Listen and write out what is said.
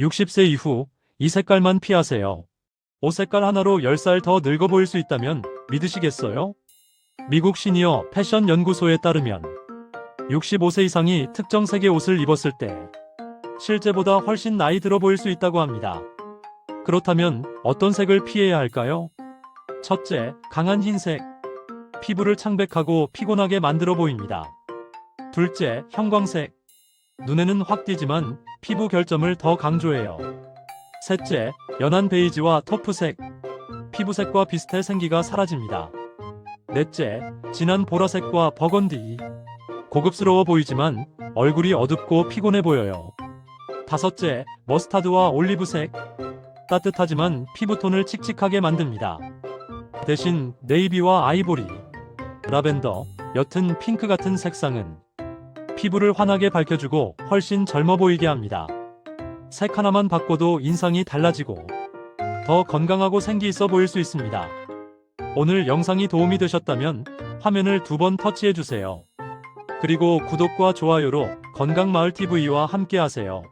60세 이후 이 색깔만 피하세요. 옷 색깔 하나로 10살 더 늙어 보일 수 있다면 믿으시겠어요? 미국 시니어 패션 연구소에 따르면 65세 이상이 특정 색의 옷을 입었을 때 실제보다 훨씬 나이 들어 보일 수 있다고 합니다. 그렇다면 어떤 색을 피해야 할까요? 첫째, 강한 흰색. 피부를 창백하고 피곤하게 만들어 보입니다. 둘째, 형광색. 눈에는 확 띄지만 피부 결점을 더 강조해요. 셋째, 연한 베이지와 터프색. 피부색과 비슷해 생기가 사라집니다. 넷째, 진한 보라색과 버건디. 고급스러워 보이지만 얼굴이 어둡고 피곤해 보여요. 다섯째, 머스타드와 올리브색. 따뜻하지만 피부톤을 칙칙하게 만듭니다. 대신 네이비와 아이보리, 라벤더, 옅은 핑크 같은 색상은 피부를 환하게 밝혀주고 훨씬 젊어 보이게 합니다. 색 하나만 바꿔도 인상이 달라지고 더 건강하고 생기 있어 보일 수 있습니다. 오늘 영상이 도움이 되셨다면 화면을 두 번 터치해 주세요. 그리고 구독과 좋아요로 건강마을TV와 함께 하세요.